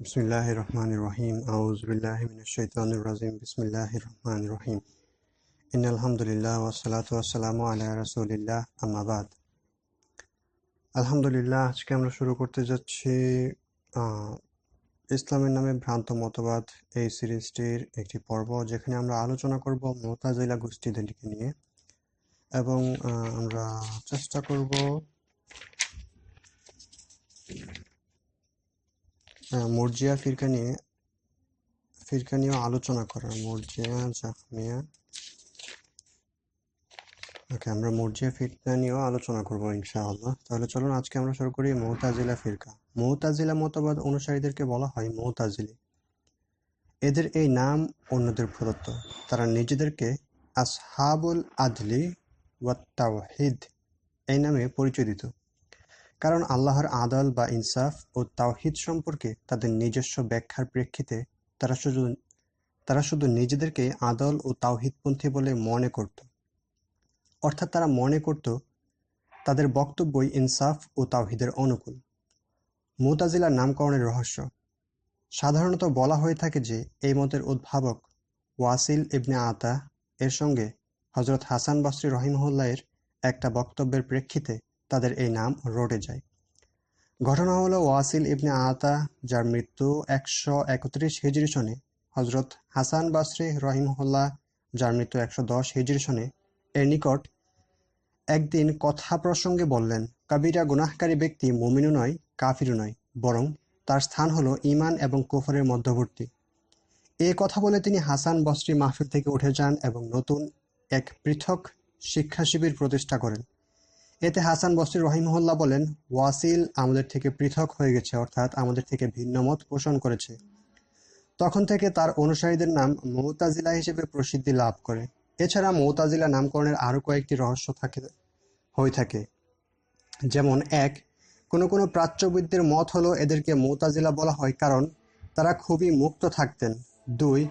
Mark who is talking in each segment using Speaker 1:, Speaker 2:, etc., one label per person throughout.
Speaker 1: বিসমিল্লাহির রহমানির রহিম আউযু বিল্লাহি মিনাশ শাইতানির রহিম ইন আলহামদুলিল্লাহ ওয়া সালাতু ওয়া সালামু আলা আলহামদুলিল্লাহ আজকে আমরা শুরু করতে যাচ্ছি ইসলামের নামে ভ্রান্ত মতবাদ এই সিরিজটির একটি পর্ব, যেখানে আমরা আলোচনা করব মোতাজিলা গোষ্ঠীদেরকে নিয়ে এবং আমরা চেষ্টা করব মুরজিয়া ফিরকা নিয়ে, ফিরকা নিয়েও আলোচনা করার মুরজিয়া জাহমিয়া ওকে, আমরা মুরজিয়া ফিরকা নিয়েও আলোচনা করব ইনশাআল্লাহ। তাহলে চলুন আজকে আমরা শুরু করি মুতাজিলা ফিরকা। মুতাজিলা মতবাদ অনুসারীদেরকে বলা হয় মুতাজিলি। এদের এই নাম অন্যদের প্রদত্ত। তারা নিজেদেরকে আসহাবুল আদলি ওয়া তাওহিদ এই নামে পরিচয় দিত। কারণ আল্লাহর আদল বা ইনসাফ ও তাওহিদ সম্পর্কে তাদের নিজস্ব ব্যাখ্যার প্রেক্ষিতে তারা শুধু তারা শুধু নিজেদেরকে আদল ও তাওহিদপন্থী বলে মনে করত। অর্থাৎ তারা মনে করত তাদের বক্তব্যই ইনসাফ ও তাওহিদের অনুকূল। মোতাজিলার নামকরণের রহস্য। সাধারণত বলা হয়ে থাকে যে এই মতের উদ্ভাবক ওয়াসিল ইবনে আতা এর সঙ্গে হজরত হাসান বসরি রহিমহুল্লাহের একটা বক্তব্যের প্রেক্ষিতে তাদের এই নাম রটে যায়। ঘটনা হলো ওয়াসিল ইবনে আতা, যার মৃত্যু একশো একত্রিশ হিজরি সনে। হজরত হাসান বাসরি রহিমহুল্লাহ, যার মৃত্যু একশো দশ হিজরি সনে। এর নিকট একদিন কথা প্রসঙ্গে বললেন, কাবিরা গুনাহকারী ব্যক্তি মুমিনও নয় কাফিরু নয়, বরং তার স্থান হলো ঈমান এবং কুফরের মধ্যবর্তী। এ কথা বলে তিনি হাসান বসরি মাহফিল থেকে উঠে যান এবং নতুন এক পৃথক শিক্ষা শিবির প্রতিষ্ঠা করেন। এতে হাসান বসরি রহিমহল্লা বলেন, ওয়াসিল আমাদের থেকে পৃথক হয়ে গেছে, অর্থাৎ আমাদের থেকে ভিন্ন মত পোষণ করেছে। তখন থেকে তার অনুসারীদের নাম মৌতাজিলা হিসেবে প্রসিদ্ধি লাভ করে। এছাড়া মৌতাজিলা নামকরণের আরও কয়েকটি রহস্য থাকে, হয়ে থাকে। যেমন, এক, কোনো কোনো প্রাচ্যবিদদের মত হলো এদেরকে মৌতাজিলা বলা হয় কারণ তারা খুবই মুক্ত থাকতেন। দুই,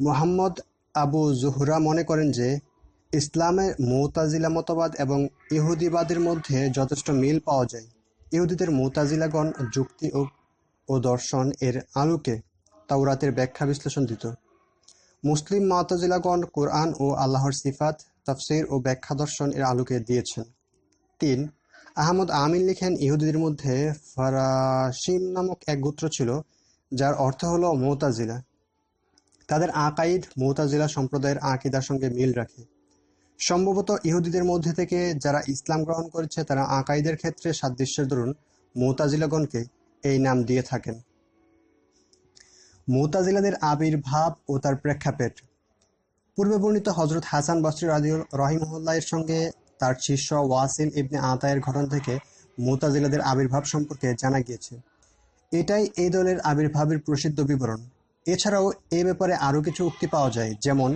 Speaker 1: মোহাম্মদ আবু জুহরা মনে করেন যে ইসলামে মৌতাজিলা মতবাদ এবং ইহুদিবাদের মধ্যে যথেষ্ট মিল পাওয়া যায়। ইহুদিদের মৌতাজিলাগণ যুক্তি ও দর্শন এর আলোকে তাওরাতের ব্যাখ্যা বিশ্লেষণ দিত। মুসলিম মাতাজিলাগণ কোরআন ও আল্লাহর সিফাত, তাফসির ও ব্যাখ্যা দর্শন এর আলোকে দিয়েছেন। তিন, আহমদ আমিন লিখেন, ইহুদিদের মধ্যে ফারাসিম নামক এক গোত্র ছিল, যার অর্থ হলো মৌতাজিলা। তাদের আকাইদ মৌতাজিলা সম্প্রদায়ের আকিদার সঙ্গে মিল রাখে। সম্ভবত ইহুদিদের মধ্যে থেকে যারা ইসলাম গ্রহণ করেছে, তারা আকাইদের ক্ষেত্রে সাদৃশ্যের দরুন মৌতাজিলাগণকে এই নাম দিয়ে থাকেন। মুতাজিলাদের আবির্ভাব ও তার প্রেক্ষাপট। পূর্বে বর্ণিত হজরত হাসান বসরি রহিমহল্লা এর সঙ্গে তার শিষ্য ওয়াসিম ইবনে আতায়ের ঘটনা থেকে মুতাজিলাদের আবির্ভাব সম্পর্কে জানা গিয়েছে। এটাই এই দলের আবির্ভাবের প্রসিদ্ধ বিবরণ। এছাড়াও এ ব্যাপারে আরও কিছু উক্তি পাওয়া যায়, যেমন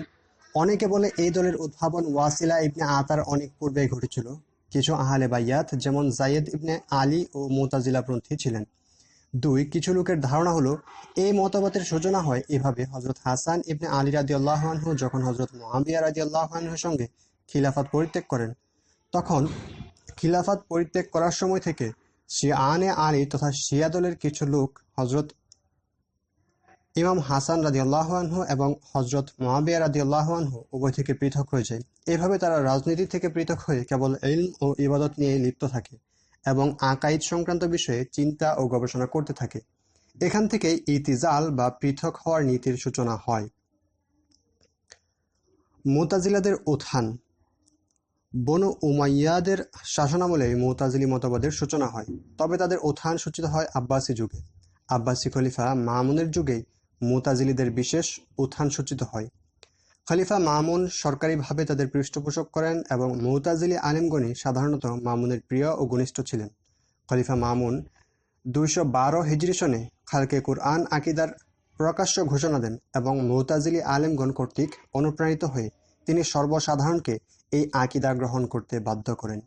Speaker 1: অনেকে বলে এই দলের উদ্ভাবন ওয়াসিলা ইবনে আতার অনেক পূর্বে ঘটেছিল। কিছু আহলে বাইয়াত, যেমন জায়েদ ইবনে আলী ও মুতাজিলাপন্থী ছিলেন। দুই, কিছু লোকের ধারণা হলো, এই মতবাদের সূচনা হয় এভাবে হজরত হাসান ইবনে আলী রাজি আল্লাহানহু যখন হজরত মোহাম্বিয়া রাজি আল্লাহানহুর সঙ্গে খিলাফাত পরিত্যাগ করেন, তখন খিলাফাত পরিত্যাগ করার সময় থেকে শিয়ানে আলী তথা শিয়া দলের কিছু লোক হজরত ইমাম হাসান রাজি আল্লাহানহু এবং হজরত মোহাবিয়া রাজি আল্লাহানহু উভয় থেকে পৃথক হয়ে যায়। এভাবে তারা রাজনীতি থেকে পৃথক হয়ে কেবল ইলম ও ইবাদত নিয়ে লিপ্ত থাকে এবং আকাইদ সংক্রান্ত বিষয়ে চিন্তা ও গবেষণা করতে থাকে। এখান থেকে ইতিজাল বা পৃথক হওয়ার নীতির সূচনা হয়। মোতাজিলাদের উত্থান। বনু উমাইয়াদের শাসনামলে মোতাজিলি মতবাদের সূচনা হয়। তবে তাদের উত্থান সূচিত হয় আব্বাসী যুগে। আব্বাসী খলিফা মামুনের যুগেই মোতাজিলিদের বিশেষ উত্থান সূচিত হয়। খলিফা মামুন সরকারিভাবে তাদের পৃষ্ঠপোষক করেন এবং মৌতাজিলি আলিমগণি সাধারণত মামুনের প্রিয় ও ঘনিষ্ঠ ছিলেন। খলিফা মামুন দুইশো বারো হিজরি সনে খালকে কুরআন আকিদার প্রকাশ্য ঘোষণা দেন এবং মৌতাজিলি আলেমগণ কর্তৃক অনুপ্রাণিত হয়ে তিনি সর্বসাধারণকে এই আকিদা গ্রহণ করতে বাধ্য করেন।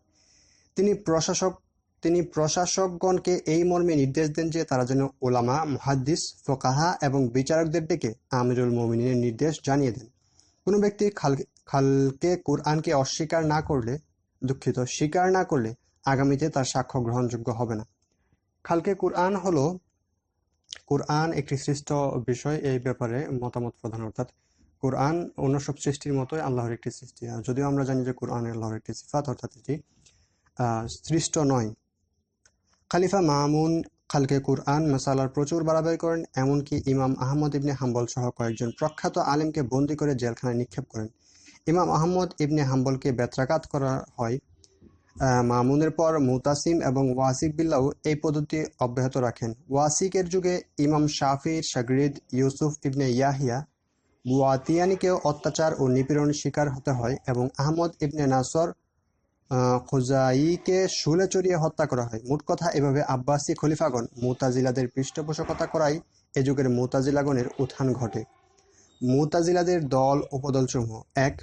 Speaker 1: তিনি প্রশাসক তিনি প্রশাসকগণকে এই মর্মে নির্দেশ দেন যে তারা যেন ওলামা মুহাদ্দিস, ফোকাহা এবং বিচারকদের ডেকে আমিরুল মোমিনের নির্দেশ জানিয়ে দেন। কোনো ব্যক্তি খাল, খালকে কোরআনকে অস্বীকার না করলে, দুঃখিত, স্বীকার না করলে আগামীতে তার সাক্ষ্য গ্রহণযোগ্য হবে না। খালকে কুরআন হলো, কুরআন একটি সৃষ্ট বিষয়, এই ব্যাপারে মতামত প্রধান, অর্থাৎ কোরআন অন্য সব সৃষ্টির মতোই আল্লাহর একটি সৃষ্টি। আর যদিও আমরা জানি যে কোরআন আল্লাহর একটি সিফাত, অর্থাৎ এটি সৃষ্ট নয় খালিফা মামুন খালকে কুরআন মাসালার প্রচুর বাড়াবাড়ি করেন, এমনকি ইমাম আহমদ ইবনে হাম্বল সহ কয়েকজন প্রখ্যাত আলেমকে বন্দী করে জেলখানায় নিক্ষেপ করেন। ইমাম আহমদ ইবনে হাম্বলকে বেত্রাঘাত করা হয় মামুনের পর মুতাসিম এবং ওয়াসিক বিল্লাও এই পদ্ধতি অব্যাহত রাখেন। ওয়াসিকের যুগে ইমাম শাফির শাগরিদ, ইউসুফ ইবনে ইয়াহিয়া বুয়াতিয়ানিকেও অত্যাচার ও নিপীড়নের শিকার হতে হয় এবং আহমদ ইবনে নাসর খুজাইকে শুলে চড়িয়ে হত্যা করা হয়। মোট কথা, এভাবে আব্বাসী খলিফাগণ মুতাজিলাদের পৃষ্ঠপোষকতা করাই এ যুগের মুতাজিলাগণের উত্থান ঘটে। মুতাজিলাদের দল উপদলসমূহ, এক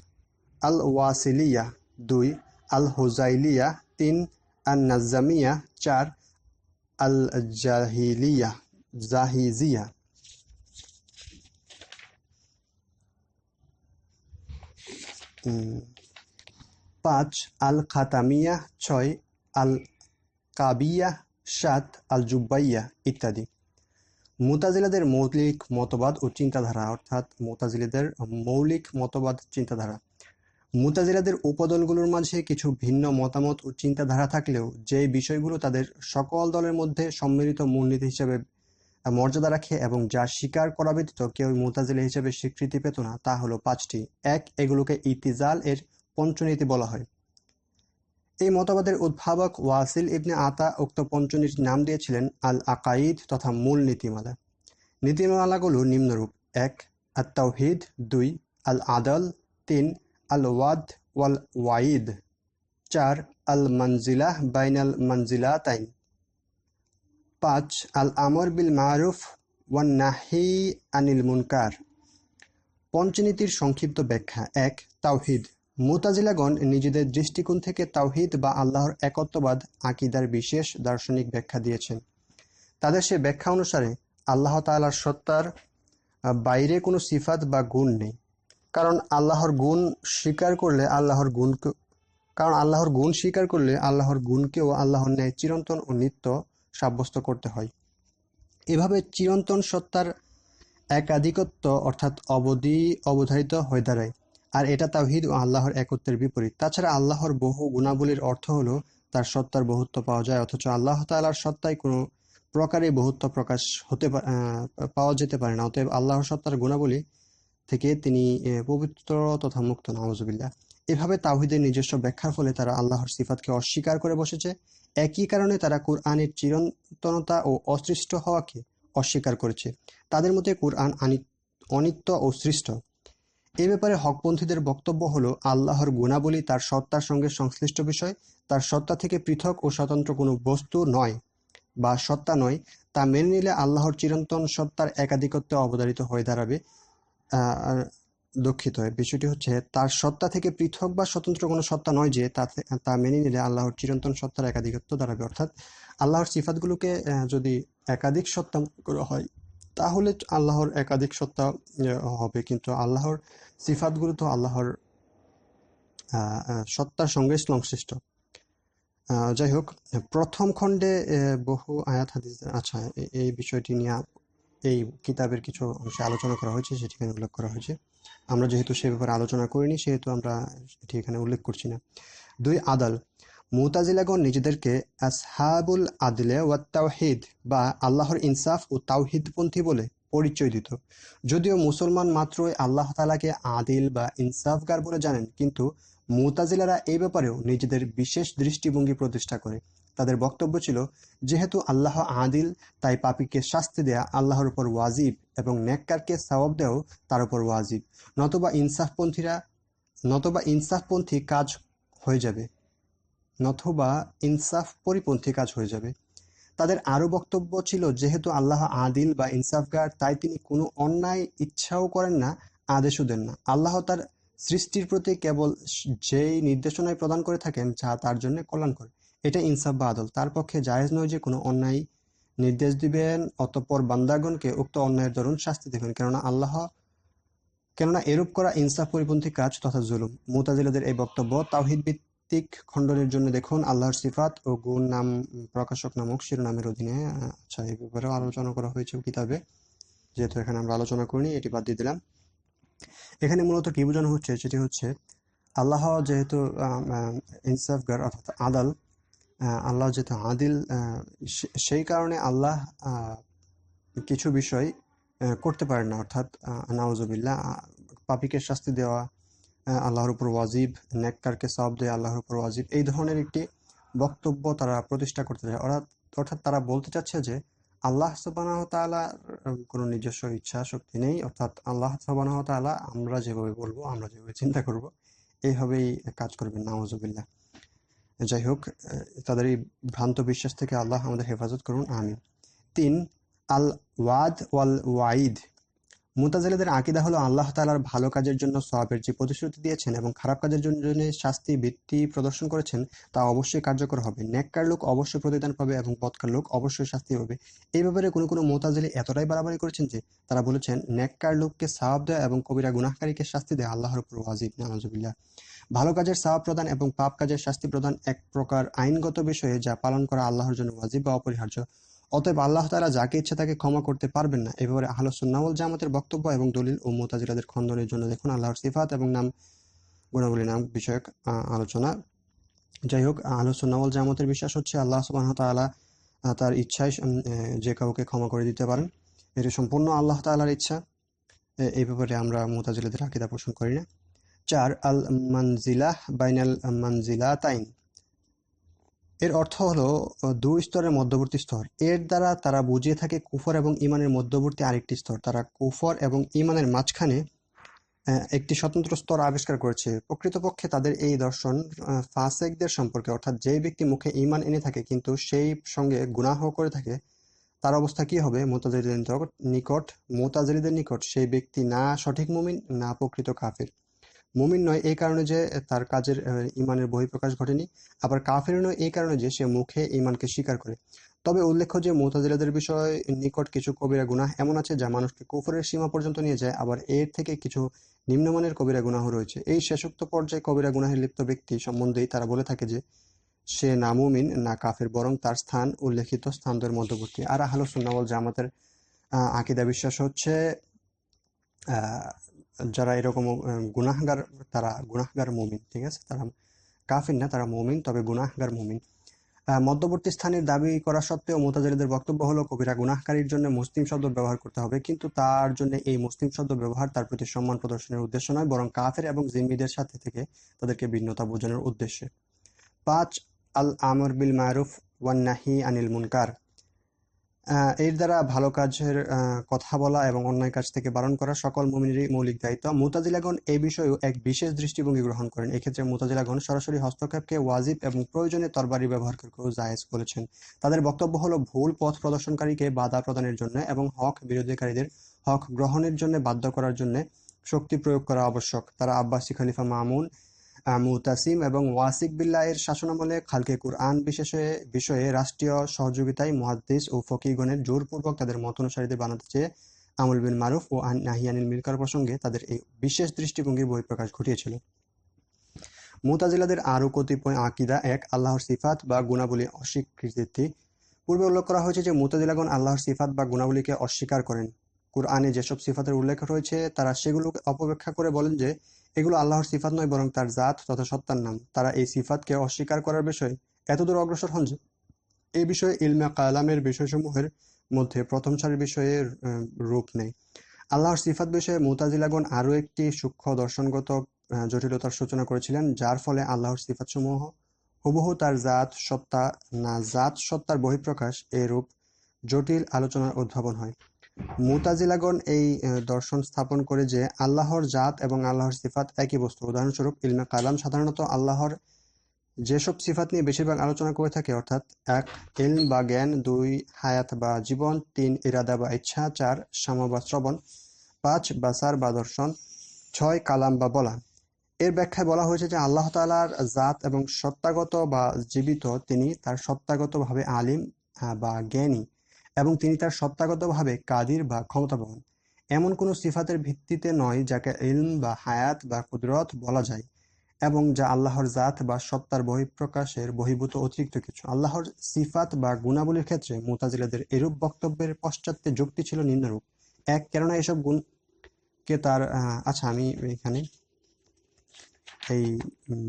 Speaker 1: আল ওয়াসিলিয়া দুই আল হুজাইলিয়া তিন আল নাজামিয়া চার আল জাহিলিয়া জাহিজিয়া পাঁচ আল খাতামিয়া ছয় আল কাবিয়া সাত আল জুব্বাইয়া ইত্যাদি। মুতাজিলাদের মৌলিক মতবাদ ও চিন্তাধারা, অর্থাৎ মোতাজিলাদের মৌলিক মতবাদ, চিন্তাধারা। মুতাজিলাদের উপদলগুলোর মাঝে কিছু ভিন্ন মতামত ও চিন্তাধারা থাকলেও যে বিষয়গুলো তাদের সকল দলের মধ্যে সম্মিলিত মূলনীতি হিসেবে মর্যাদা রাখে এবং যা স্বীকার করা ব্যতীত কেউ মোতাজিলা হিসেবে স্বীকৃতি পেত না, তা হলো পাঁচটি। এক, এগুলোকে ইতিজাল এর পঞ্চনীতি বলা হয়। এই মতবাদের উদ্ভাবক ওয়াসিল ইবনে আতা উক্ত পঞ্চনীতির নাম দিয়েছিলেন আল আকাইদ তথা মূল নীতিমালা। নীতিমালাগুলো নিম্নরূপ। এক আত্মাউহিদ দুই আল আদল তিন আল ওয়াদ ওয়াল ওয়াইদ চার আল মঞ্জিলা বাইনাল মঞ্জিলা তাইন পাঁচ আল আমর বিল মারুফ ওয়ান নাহি আনিল মুনকার। পঞ্চনীতির সংক্ষিপ্ত ব্যাখ্যা। এক, তাওহিদ। মুতাজিলাগণ নিজেদের দৃষ্টিকোণ থেকে তাওহিদ বা আল্লাহর একত্ববাদ, আকিদার বিশেষ দার্শনিক ব্যাখ্যা দিয়েছেন। তাদের সে ব্যাখ্যা অনুসারে আল্লাহ তালার সত্তার বাইরে কোনো সিফাত বা গুণ নেই। কারণ আল্লাহর গুণ স্বীকার করলে আল্লাহর গুণকে কারণ আল্লাহর গুণ স্বীকার করলে আল্লাহর গুণকেও আল্লাহর ন্যায় চিরন্তন ও নিত্য সাব্যস্ত করতে হয়। এভাবে চিরন্তন সত্তার একাধিকত্ব অর্থাৎ অবধি অবধারিত হয়ে দাঁড়ায়। আর এটা তাওহিদ ও আল্লাহর একত্বের বিপরীত। তাছাড়া আল্লাহর বহু গুণাবলীর অর্থ হলো তার সত্তার বহুত্ব পাওয়া যায়, অথচ আল্লাহ তালার সত্তায় কোনো প্রকারে বহুত্ব প্রকাশ হতে পাওয়া যেতে পারে না। অতএব আল্লাহর সত্তার গুণাবলী থেকে তিনি পবিত্র তথা মুক্ত নওয়াজবিল্লা এভাবে তাওহিদের নিজস্ব ব্যাখ্যার ফলে তারা আল্লাহর সিফাতকে অস্বীকার করে বসেছে। একই কারণে তারা কুরআনের চিরন্তনতা ও অসৃষ্ট হওয়াকে অস্বীকার করেছে। তাদের মতে কুরআন অনিত্য ও সৃষ্ট। এ ব্যাপারে হকপন্থীদের বক্তব্য হলো আল্লাহর গুণাবলী, তার সত্তার সঙ্গে সংশ্লিষ্ট বিষয়, তার সত্তা থেকে পৃথক ও স্বতন্ত্র কোনো বস্তু নয় বা সত্তা নয়, তা মেনে নিলে আল্লাহর চিরন্তন সত্তার একাধিকত্বে অবধারিত হয়ে দাঁড়াবে দুঃখিত। বিষয়টি হচ্ছে, তার সত্তা থেকে পৃথক বা স্বতন্ত্র কোনো সত্তা নয় যে, তা মেনে নিলে আল্লাহর চিরন্তন সত্তার একাধিকত্ব দাঁড়াবে। অর্থাৎ আল্লাহর সিফাতগুলোকে যদি একাধিক সত্তা করা হয় তাহলে আল্লাহর একাধিক সত্তা হবে। কিন্তু আল্লাহর সিফাতগুলো তো আল্লাহর সত্তার সঙ্গে সংশ্লিষ্ট। যাই হোক, প্রথম খণ্ডে বহু আয়াত, হাদিস আচ্ছা এই বিষয়টি নিয়ে এই কিতাবের কিছু অংশে আলোচনা করা হয়েছে সেটি এখানে উল্লেখ করা হয়েছে। আমরা যেহেতু সে ব্যাপারে আলোচনা করিনি, সেহেতু আমরা এটি এখানে উল্লেখ করছি না। দুই, আদাল। মুতাজিলাগণ নিজেদেরকে আসহাবুল আদলে ওয়া তাওহিদ বা আল্লাহর ইনসাফ ও তাওহিদপন্থী বলে পরিচয় দিত। যদিও মুসলমান মাত্রই আল্লাহ তালাকে আদিল বা ইনসাফগার বলে জানেন, কিন্তু মুতাজিলারা এই ব্যাপারেও নিজেদের বিশেষ দৃষ্টিভঙ্গি প্রতিষ্ঠা করে। তাদের বক্তব্য ছিল, যেহেতু আল্লাহ আদিল, তাই পাপিকে শাস্তি দেয়া আল্লাহর উপর ওয়াজিব এবং নেককারকে সওয়াব দেওয়াও তার উপর ওয়াজিব। নতবা ইনসাফপন্থীরা, নতবা ইনসাফপন্থী কাজ হয়ে যাবে। নথবা ইনসাফ পরিপন্থী কাজ হয়ে যাবে। তাদের আরও বক্তব্য ছিল, যেহেতু আল্লাহ আদিল বা ইনসাফগার, তাই তিনি কোনো অন্যায় ইচ্ছাও করেন না, আদেশও দেন না। আল্লাহ তার সৃষ্টির প্রতি কেবল যেই নির্দেশনায় প্রদান করে থাকেন, যা তার জন্য কল্যাণ করে এটা ইনসাফ বা আদল। তার পক্ষে জায়েজ নয় যে কোনো অন্যায় নির্দেশ দিবেন, অতঃপর বান্দাগণকে উক্ত অন্যায়ের দরুন শাস্তি দেবেন। কেননা আল্লাহ, কেননা এরূপ করা ইনসাফ পরিপন্থী কাজ তথা জুলুম। মুতাজিলাদের এই বক্তব্য তাওহিদ ভিত্তিক খণ্ডনের জন্য দেখুন, আল্লাহর সিফাত ও গুণ নাম প্রকাশক নামক শিরোনামের অধীনে আচ্ছা এই ব্যাপারেও আলোচনা করা হয়েছে কিতাবে। যেহেতু এখানে আমরা আলোচনা করিনি, এটি বাদ দিয়ে দিলাম। এখানে মূলত কি বোঝানো হচ্ছে, সেটি হচ্ছে আল্লাহ যেহেতু ইনসাফগার অর্থাৎ আদাল আল্লাহ যেহেতু আদিল সেই কারণে আল্লাহ কিছু বিষয় করতে পারেন না। অর্থাৎ নাউজুবিল্লাহ পাপীকে শাস্তি দেওয়া আল্লাহর উপর ওয়াজিব, নেককারকে সওয়াব দেওয়া আল্লাহর উপর ওয়াজিব, এই ধরনের একটি বক্তব্য তারা প্রতিষ্ঠা করতে চায়। অর্থাৎ অর্থাৎ তারা বলতে চাচ্ছে যে, আল্লাহ সুবহানাহু ওয়া তাআলার কোনো নিজস্ব ইচ্ছা শক্তি নেই। অর্থাৎ আল্লাহ সুবহানাহু ওয়া তাআলা, আমরা যেভাবে বলব, আমরা যেভাবে চিন্তা করব, এইভাবেই কাজ করবেন। নাউজুবিল্লাহ। যাই হোক তাদের এই ভ্রান্ত বিশ্বাস থেকে আল্লাহ আমাদের হেফাজত করুন। আমি তিন আল ওয়াদ ওয়াল ওয়াইদ মুতাজিলাদের আকীদা হলো আল্লাহ তাআলার ভালো কাজের জন্য সওয়াবের যে প্রতিশ্রুতি দিয়েছেন এবং খারাপ কাজের জন্য শাস্তি, ভিত্তি প্রদর্শন করেছেন, তা অবশ্যই কার্যকর হবে। নেককার লোক অবশ্যই প্রতিদান পাবে এবং বদকার লোক অবশ্যই শাস্তি পাবে। এই ব্যাপারে কোনো কোনো মুতাজিলি এতটাই বাড়াবাড়ি করেছেন যে তারা বলেছেন নেককার লোককে সাহাব দেওয়া এবং কবিরা গুনাহকারীকে শাস্তি দেওয়া আল্লাহর উপর ওয়াজিব। নাউজুবিল্লাহ। ভালো কাজের সাহাব প্রদান এবং পাপ কাজের শাস্তি প্রদান এক প্রকার আইনগত বিষয়ে যা পালন করা আল্লাহর জন্য ওয়াজিব বা অপরিহার্য। অতএব আল্লাহ তাআলা যাকে ইচ্ছা তাকে ক্ষমা করতে পারবেন না। এভাবে আহলে সুন্নাহ ওয়াল জামাতের বক্তব্য এবং দলিল ও মুতাজিলাদের খণ্ডনের জন্য দেখুন আল্লাহর সিফাত এবং নাম গুণাবলী নাম বিষয়ক আলোচনা। যাই হোক আহলে সুন্নাহ ওয়াল জামাতের বিশ্বাস হচ্ছে আল্লাহ তাআলা আহ, তার ইচ্ছায় যে কাউকে ক্ষমা করে দিতে পারেন। এটি সম্পূর্ণ আল্লাহ তাআলার ইচ্ছা। এই ব্যাপারে আমরা মুতাজিলাদের আকীদা পোষণ করি না। চার আল মানজিলাহ বাইনাল মানজিলাতাইন এর অর্থ হলো দুই স্তরের মধ্যবর্তী স্তর। এর দ্বারা তারা বুঝিয়ে থাকে কুফর এবং ইমানের মধ্যবর্তী আরেকটি স্তর। তারা কুফর এবং ইমানের মাঝখানে একটি স্বতন্ত্র স্তর আবিষ্কার করেছে। প্রকৃতপক্ষে তাদের এই দর্শন ফাসেকদের সম্পর্কে, অর্থাৎ যেই ব্যক্তি মুখে ইমান এনে থাকে কিন্তু সেই সঙ্গে গুনাহ করে থাকে, তার অবস্থা কি হবে? মুতাজিলিদের নিকট মুতাজিলিদের নিকট সেই ব্যক্তি না সঠিক মুমিন, না প্রকৃত কাফির। মুমিন নয় এই কারণে যে তার কাজের আহ, ঈমানের বহিঃপ্রকাশ ঘটেনি আবার কাফের নয় এই কারণে যে সে মুখে ইমানকে স্বীকার করে। তবে উল্লেখ্য যে মুতাজিলাদের বিষয় নিকট কিছু কবিরা গুনাহ এমন আছে যা মানুষকে কুফরের সীমা পর্যন্ত নিয়ে যায় আবার এর থেকে কিছু নিম্নমানের কবিরা গুনাহ রয়েছে। এই শেষোক্ত পর্যায়ে কবিরা গুনাহে লিপ্ত ব্যক্তি সম্বন্ধেই তারা বলে থাকে যে সে না মুমিন না কাফের বরং তার স্থান উল্লেখিত স্থানদের মধ্যবর্তী। আর আহলে সুন্নাহ জামাতের আকীদা বিশ্বাস হচ্ছে যারা এরকম গুনাহগার, তারা গুনাহগার মুমিন, ঠিক আছে? তারা কাফির না, তারা মুমিন, তবে গুনাহগার মুমিন। মধ্যবর্তী স্থানের দাবি করা সত্ত্বেও মুতাজিলাদের বক্তব্য হলো, কবিরা গুনাহকারীর জন্য মুসলিম শব্দ ব্যবহার করতে হবে, কিন্তু তার জন্য এই মুসলিম শব্দ ব্যবহার তার প্রতি সম্মান প্রদর্শনের উদ্দেশ্য নয়, বরং কাফের এবং জিম্মিদের সাথে থেকে তাদেরকে ভিন্নতা বোঝানোর উদ্দেশ্যে। পাঁচ আল আমর বিল মারুফ ওয়ান নাহি আনিল মুনকার। এর দ্বারা ভালো কাজের কথা বলা এবং অন্যায় কাজ থেকে বারণ করা সকল মুমিনেরই মৌলিক দায়িত্ব। মুতাজিলাগণ এই বিষয়েও এক বিশেষ দৃষ্টিভঙ্গি গ্রহণ করেন। এক্ষেত্রে মুতাজিলাগণ সরাসরি হস্তক্ষেপকে ওয়াজিব এবং প্রয়োজনে তরবারি ব্যবহার করেও জায়েজ বলেছেন। তাদের বক্তব্য হলো ভুল পথ প্রদর্শনকারীকে বাধা প্রদানের জন্য এবং হক বিরোধীকারীদের হক গ্রহণের জন্য বাধ্য করার জন্য শক্তি প্রয়োগ করা আবশ্যক। তারা আব্বাসী খলিফা মামুন মুতাসিম এবং ওয়াসিক বিল্লাহ এর শাসনামলে খালকে কুরআন বিশেষে বিষয়ে রাষ্ট্রীয় সহযোগিতায় মুহাদ্দিস ও ফকিহগণের জোরপূর্বক তাদের মত অনুসারীদের বানাতে চেয়ে আমল বিন মারুফ ও আন- নাহি আনিল প্রসঙ্গে তাদের এই বিশেষ দৃষ্টিভঙ্গির বহিঃপ্রকাশ ঘটিয়েছিল। মুতাজিলাদের আরও কতিপয় আকীদা এক, আল্লাহর সিফাত বা গুণাবলী অস্বীকৃতি। পূর্বে উল্লেখ করা হয়েছে যে মুতাজিলাগণ আল্লাহর সিফাত বা গুণাবলীকে অস্বীকার করেন। কুরআনে যেসব সিফাতের উল্লেখ রয়েছে, তারা সেগুলোকে অপব্যাখ্যা করে বলেন যে, এগুলো আল্লাহর সিফাত নয় বরং তার জাত তথা সত্তার নাম। তারা এই সিফাতকে অস্বীকার করার বিষয়ে এতদূর অগ্রসর হন যে এই বিষয়ে ইলমে কালামের বিষয়সমূহের মধ্যে প্রথম সারির বিষয়ে রূপ নেয় আল্লাহর সিফাত বিষয়ে মুতাজিলাগণ আরও একটি সূক্ষ্ম দর্শনগত জটিলতার সূচনা করেছিলেন, যার ফলে আল্লাহর সিফাতসমূহ হুবহু তার জাত, সত্তা, না জাত, সত্তার বহিঃপ্রকাশ এরূপ জটিল আলোচনার উদ্ভাবন হয়। মুতাজিলাগণ এই দর্শন স্থাপন করে যে আল্লাহর জাত এবং আল্লাহর সিফাত একই বস্তু। উদাহরণস্বরূপ ইলমে কালাম সাধারণত আল্লাহর যেসব সিফাত নিয়ে বেশিরভাগ আলোচনা করে থাকে, অর্থাৎ এক, ইলম বা জ্ঞান, দুই, হায়াত বা জীবন, তিন, ইরাদা বা ইচ্ছা, চার, সামা বা শ্রবণ, পাঁচ, বাসার বা দর্শন, ছয়, কালাম বা বলা। এর ব্যাখ্যায় বলা হয়েছে যে আল্লাহ তাআলার জাত এবং সত্তাগত বা জীবিত তিনি তার সত্তাগতভাবে আলিম বা জ্ঞানী। এবং তিনি তার সত্তাগতভাবে কাদির বা ক্ষমতাবান। এমন কোনো সিফাতের ভিত্তিতে নয় যাকে ইলম বা হায়াত বা কুদরত বলা যায় এবং যা আল্লাহর জাত বা সত্তার বহিঃপ্রকাশের বহির্ভূত অতিরিক্ত কিছু। আল্লাহর সিফাত বা গুণাবলীর ক্ষেত্রে মোতাজিলাদের এরূপ বক্তব্যের পশ্চাত্যে যুক্তি ছিল নিম্নরূপ। এক, কেননা এসব গুণকে তার আচ্ছা আমি এখানে এই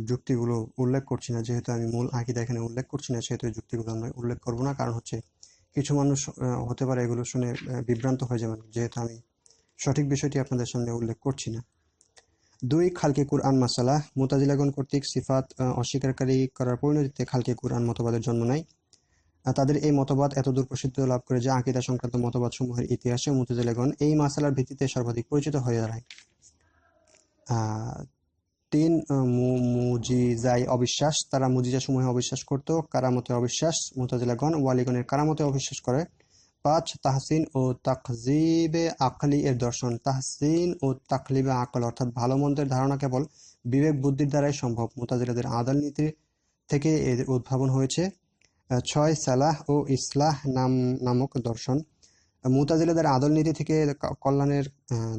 Speaker 1: যুক্তিগুলো উল্লেখ করছি না, যেহেতু আমি মূল আকিদা এখানে উল্লেখ করছি না, সেহেতু যুক্তিগুলো আমরা উল্লেখ করব না। কারণ হচ্ছে কিছু মানুষ হতে পারে এগুলো শুনে বিভ্রান্ত হয়ে যাবেন, যেহেতু আমি সঠিক বিষয়টি আপনাদের সামনে উল্লেখ করছি না। দুই, খালকে কুরআন মাসালা। মোতাজিলাগণ কর্তৃক সিফাত অস্বীকারী করার পরিণতিতে খালকে কুরআন মতবাদের জন্ম নেয়। তাদের এই মতবাদ এতদূর প্রসিদ্ধ লাভ করে যে আকিদা সংক্রান্ত মতবাদ সমূহের ইতিহাসে মুতাজিলাগণ এই মাসালার ভিত্তিতে সর্বাধিক পরিচিত হয়ে দাঁড়ায়। তিন মুজিজাই অবিশ্বাস। তারা মুজিজা সমূহে অবিশ্বাস করত, কারামতে অবিশ্বাস। মুতাজিলাগণ, ওয়ালিগণের কারামতে অবিশ্বাস করে। পাঁচ, তাহসিন ও তাকজিবে আকলি এর দর্শন। তাহসিন ও তাকলিবে আকল অর্থাৎ ভালো মন্দের ধারণা কেবল বিবেক বুদ্ধির দ্বারাই সম্ভব। মুতাজিলাদের আদাল নীতি থেকে এদের উদ্ভাবন হয়েছে। ছয়, সালাহ ও ইসলাহ নাম, নামক দর্শন। মুতাজিলাদের আদল নীতি থেকে কল্যাণের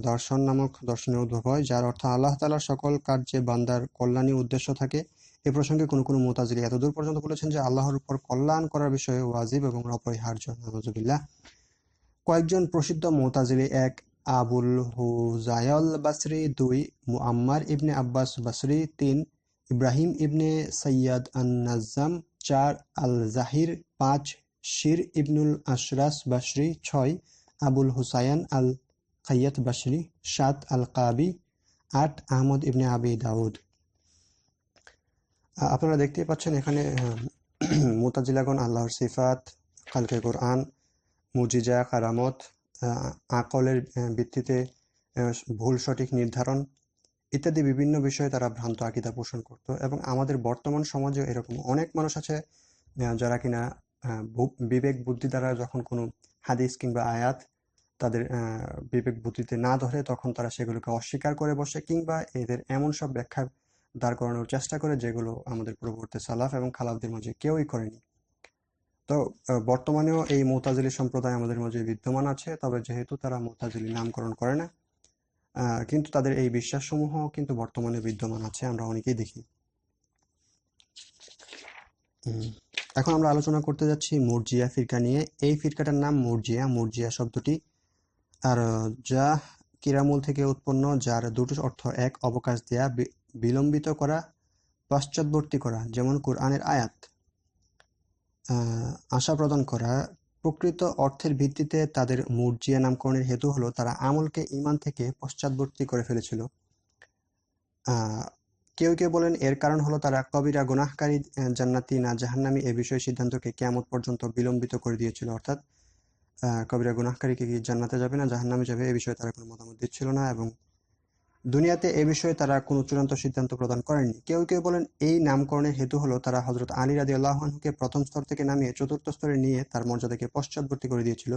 Speaker 1: দর্শন নামক দর্শনের উদ্ভব হয়, যার অর্থ আল্লাহ তালার সকল কার্যে বান্দার কল্যাণী উদ্দেশ্য থাকে। এ প্রসঙ্গে কোনো কোনো মোতাজিলি এতদূর পর্যন্ত বলেছেন যে আল্লাহর উপর কল্যাণ করার বিষয়ে ওয়াজিব এবং অপরিহার্য। নজবিল্লাহ কয়েকজন প্রসিদ্ধ মোতাজিলি এক আবুল হুজায়ল বাসরি, দুই মুআম্মার ইবনে আব্বাস বাসরি, তিন ইব্রাহিম ইবনে সৈয়দ আন নাজ্জাম চার আল জাহির পাঁচ শির ইবনুল আশরাস বাসরি ছয়, আবুল হুসায়ান আল খাইয়াত বাসরি সাত, আল কাবি আট, আহমদ ইবনে আবি দাউদ। আপনারা দেখতেই পাচ্ছেন এখানে মোতাজিলাগন আল্লাহর সিফাত কালকে কোরআন, মুজিজা, কারামত আকলের ভিত্তিতে ভুল সঠিক নির্ধারণ ইত্যাদি বিভিন্ন বিষয়ে তারা ভ্রান্ত আকিদা পোষণ করত এবং আমাদের বর্তমান সমাজে এরকম অনেক মানুষ আছে যারা কিনা বিবেক বুদ্ধি দ্বারা যখন কোনো হাদিস কিংবা আয়াত তাদের বিবেক বুদ্ধিতে না ধরে তখন তারা সেগুলোকে অস্বীকার করে বসে কিংবা এদের এমন সব ব্যাখ্যা দাঁড় করানোর চেষ্টা করে যেগুলো আমাদের পূর্ববর্তী সালাফ এবং খালাফদের মাঝে কেউই করেনি। তো বর্তমানেও এই মোতাজিলি সম্প্রদায় আমাদের মাঝে বিদ্যমান আছে, তবে যেহেতু তারা মোতাজিলি নামকরণ করে না কিন্তু তাদের এই বিশ্বাসসমূহ কিন্তু বর্তমানে বিদ্যমান আছে, আমরা অনেকেই দেখি। এখন আমরা আলোচনা করতে যাচ্ছি মুরজিয়া ফিরকা নিয়ে। এই ফিরকাটার নাম মুরজিয়া। মুরজিয়া শব্দটি আর যা কিরামুল থেকে উৎপন্ন, যার দুটো অর্থ এক, অবকাশ দেয়া বিলম্বিত করা পশ্চাৎবর্তী করা, যেমন কোরআনের আয়াত। আশা প্রদান করা। প্রকৃত অর্থের ভিত্তিতে তাদের মুরজিয়া নামকরণের হেতু হলো, তারা আমলকে ইমান থেকে পশ্চাৎবর্তী করে ফেলেছিল। কেউ কেউ বলেন এর কারণ হলো তারা কবিরা, গুনাহকারী জান্নাতি না, জাহান্নামি এ বিষয়ে সিদ্ধান্তকে কেমন পর্যন্ত বিলম্বিত করে দিয়েছিল। অর্থাৎ কবিরা, গুনাহকারীকে কি জান্নাতে যাবে না জাহান্নামে যাবে এ বিষয়ে তারা কোনো মতামত দিচ্ছিল না এবং দুনিয়াতে এ বিষয়ে তারা কোনো চূড়ান্ত সিদ্ধান্ত প্রদান করেননি। কেউ কেউ বলেন, এই নামকরণের হেতু হলো তারা হজরত আলী রাদি আল্লাহকে প্রথম স্তর থেকে নামিয়ে চতুর্থ স্তরে নিয়ে তার মর্যাদাকে পশ্চাৎবর্তী করে দিয়েছিল।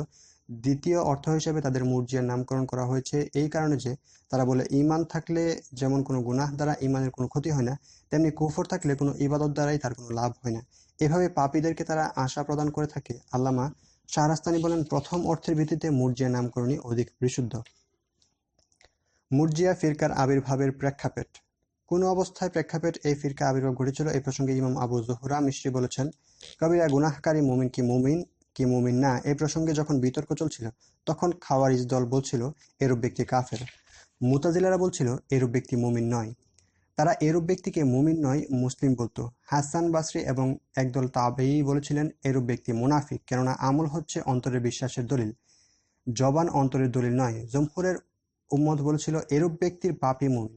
Speaker 1: দ্বিতীয় অর্থ হিসেবে তাদের মুরজিয়ার নামকরণ করা হয়েছে এই কারণে যে তারা বলে ইমান থাকলে যেমন কোনো গুনাহ দ্বারা ইমানের কোনো ক্ষতি হয় না, তেমনি কুফর থাকলে কোনো ইবাদত দ্বারাই তার কোনো লাভ হয় না। এভাবে পাপীদেরকে তারা আশা প্রদান করে থাকে। আল্লামা শাহরাস্তানি বলেন, প্রথম অর্থের ভিত্তিতে মুরজিয়া নামকরণই অধিক বিশুদ্ধ। মুরজিয়া ফিরকার আবির্ভাবের প্রেক্ষাপট। কোন অবস্থায় প্রেক্ষাপট এই ফিরকা আবির্ভাব ঘটেছিল এই প্রসঙ্গে ইমাম আবু জহুরা মিশ্রি বলেছেন, কবিরা গুনাহকারী মুমিন কি মুমিন কি মুমিন না? এই প্রসঙ্গে যখন বিতর্ক চলছিল, তখন খাওয়ারিজ দল বলছিল, এরূপ ব্যক্তি কাফের। মুতাজিলারা বলছিল, এরূপ ব্যক্তি মুমিন নয়। তারা এরূপ ব্যক্তিকে মুমিন নয়, মুসলিম বলতো। হাসান বাসরি এবং একদল তাবেই বলেছিলেন, এরূপ ব্যক্তি মুনাফিক। কেননা আমল হচ্ছে অন্তরের বিশ্বাসের দলিল। জবান অন্তরের দলিল নয়, জমহুরের উম্মত বলেছিল, এরূপ ব্যক্তির পাপই মুমিন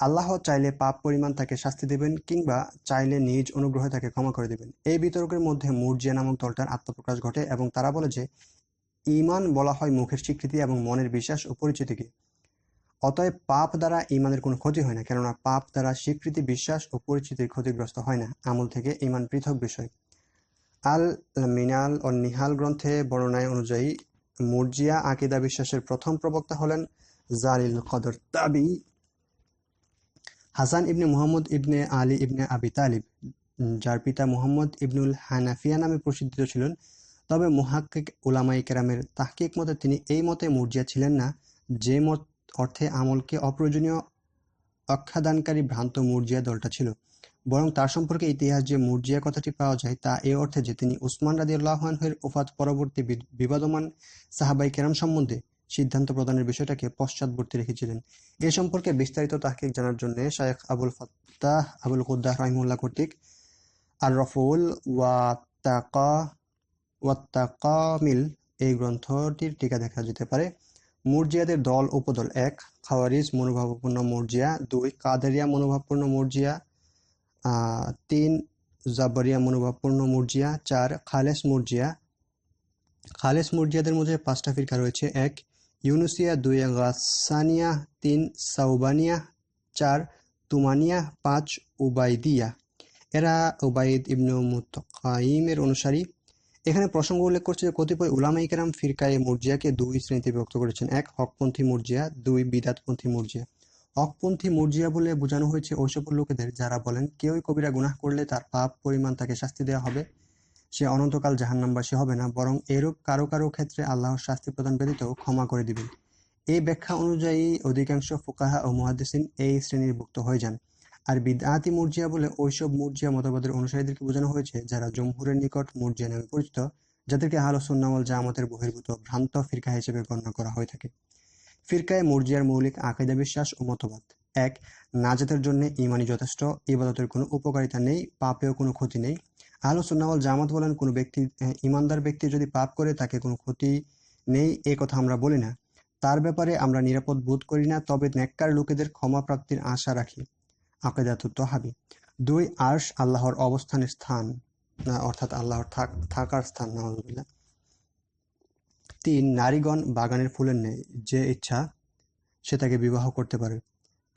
Speaker 1: আল্লাহ চাইলে পাপ পরিমাণ তাকে শাস্তি দেবেন কিংবা চাইলে নিজ অনুগ্রহে তাকে ক্ষমা করে দেবেন। এই বিতর্কের মধ্যে মুরজিয়া নামক দলটার আত্মপ্রকাশ ঘটে এবং তারা বলে যে ইমান বলা হয় মুখের স্বীকৃতি এবং মনের বিশ্বাস ও পরিচিতিকে। অতএব পাপ দ্বারা ইমানের কোনো ক্ষতি হয় না, কেননা পাপ দ্বারা স্বীকৃতি, বিশ্বাস ও পরিচিতির ক্ষতিগ্রস্ত হয় না। আমল থেকে ইমান পৃথক বিষয়। আল মিনাল ও নিহাল গ্রন্থে বর্ণনায় অনুযায়ী মুরজিয়া আকিদা বিশ্বাসের প্রথম প্রবক্তা হলেন জালিল কদর তাবি। হাসান ইবনে মুহাম্মদ ইবনে আলী ইবনে আবি তালিব যার পিতা মুহাম্মদ ইবনুল হানাফিয়া নামে প্রসিদ্ধ ছিলেন। তবে মুহাক্কিক উলামাই কেরামের তাহকিক মতে তিনি এই মতে মুরজিয়া ছিলেন না, যে মত অর্থে আমলকে অপ্রয়োজনীয় আখ্যাদানকারী ভ্রান্ত মুরজিয়া দলটা ছিল। বরং তার সম্পর্কে ইতিহাস যে মুরজিয়া কথাটি পাওয়া যায়, তা এ অর্থে যে তিনি উসমান রাদিয়াল্লাহু আনহুর ওফাত পরবর্তী বিদ- বিবাদমান সাহাবাই কেরাম সম্বন্ধে সিদ্ধান্ত প্রদানের বিষয়টাকে পশ্চাদবর্তী রেখেছিলেন। এ সম্পর্কে বিস্তারিত তাহকিক জানার জন্য শায়েখ আবুল ফাত্তাহ, আবুল কুদ্দাহ রাহিমুল্লাহ কর্তৃক আর রফুল ওয়াত্তাকা এই গ্রন্থটির টিকা দেখা যেতে পারে। মুরজিয়াদের দল উপদল এক, খাওয়ারিজ মনোভাবপূর্ণ মুরজিয়া, দুই, কাদেরিয়া মনোভাবপূর্ণ মুরজিয়া তিন, জাবরিয়া মনোভাবপূর্ণ মুরজিয়া, চার, খালেস মুরজিয়া। খালেস মুরজিয়াদের মধ্যে পাঁচটা ফিরকা রয়েছে। এক ইউনুসিয়া, দুই গাসানিয়া তিন, সাউবানিয়া, চার, তুমানিয়া, পাঁচ, উবাইদিয়া। এরা উবাইদ ইবনু মুতকাইমের অনুসারী। এখানে প্রসঙ্গ উল্লেখ করছে যে কতিপয় উলামা ইকরাম ফিরকায়ে মুরজিয়াকে দুই শ্রেণীতে বিভক্ত করেছেন। এক, হকপন্থী মুরজিয়া, দুই, বিদাতপন্থী মুরজিয়া। হকপন্থী মুরজিয়া বলে বোঝানো হয়েছে ওই সকল লোকেদের যারা বলেন, কেউই কবিরা গুনাহ করলে তার পাপ পরিমাণ তাকে শাস্তি দেওয়া হবে। সে অনন্তকাল জাহান্নামবাসী হবে না, বরং এরূপ কারও কারও ক্ষেত্রে আল্লাহর শাস্তি প্রদান ব্যতীত ক্ষমা করে দিবেন। এই ব্যাখ্যা অনুযায়ী অধিকাংশ ফুকাহা ও মুহাদ্দিসিন এই শ্রেণীভুক্ত হয়ে যান। আর বিদআতি মুরজিয়া বলে ওইসব মুরজিয়া মতবাদের অনুসারীদেরকে বোঝানো হয়েছে যারা জমহুরের নিকট মুরজিয়া নামে পরিচিত, যাদেরকে আহলে সুন্নাহ ওয়াল জামাতের বহির্ভূত ভ্রান্ত ফিরকা হিসেবে গণ্য করা হয়ে থাকে। ফিরকায় মুরজিয়ার মৌলিক আকিদা বিশ্বাস ও মতবাদ। এক, নাজাতের জন্য ইমানই যথেষ্ট, ইবাদতের কোনো উপকারিতা নেই, পাপেও কোনো ক্ষতি নেই। আহলে জামাত বলেন, কোনো ব্যক্তি ইমানদার ব্যক্তি যদি পাপ করে, তাকে কোনো ক্ষতি নেই, এ কথা আমরা বলি না। তার ব্যাপারে আমরা নিরাপদ বোধ করি না, তবে নেককার লোকেদের ক্ষমা প্রাপ্তির আশা রাখি। আকিদাতুত তহাবি দুই, আরশ আল্লাহর অবস্থানের স্থান অর্থাৎ আল্লাহর থাক- থাকার স্থান, নাউজুবিল্লাহ। তিন, নারীগণ বাগানের ফুলের নেই যে ইচ্ছা, সে তাকে বিবাহ করতে পারে।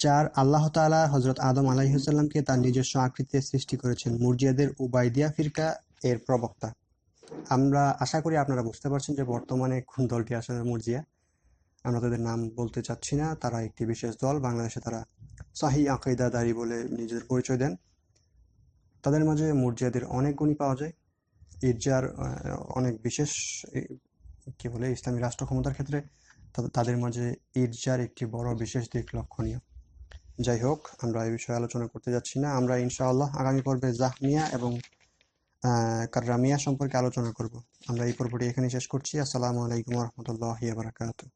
Speaker 1: চার, আল্লাহ তাআলা হজরত আদম আলাইহিসসালামকে তার নিজস্ব আকৃতিতে সৃষ্টি করেছেন। মুরজিয়াদের উবাইদিয়া ফিরকা এর প্রবক্তা। আমরা আশা করি আপনারা বুঝতে পারছেন যে বর্তমানে কোন দলটি আসলে মুরজিয়া। আমরা তাদের নাম বলতে চাচ্ছি না। তারা একটি বিশেষ দল। বাংলাদেশে তারা সাহি আকিদাদারি বলে নিজেদের পরিচয় দেন। তাদের মাঝে মুরজিয়াদের অনেক গুণই পাওয়া যায়। ইর্জার অনেক বিশেষ কি বলে, ইসলামী রাষ্ট্র ক্ষমতার ক্ষেত্রে তাদের মাঝে ইর্জার একটি বড় বিশেষ দিক লক্ষণীয়। যাই হোক, আমরা এই বিষয়ে আলোচনা করতে যাচ্ছি না। আমরা ইনশাআল্লাহ আগামী পর্বে জাহমিয়া এবং কাররামিয়া সম্পর্কে আলোচনা করব। আমরা এই পর্বটি এখানে শেষ করছি। আসসালামু আলাইকুম রহমতুল্লাহ বারাকাতুহ।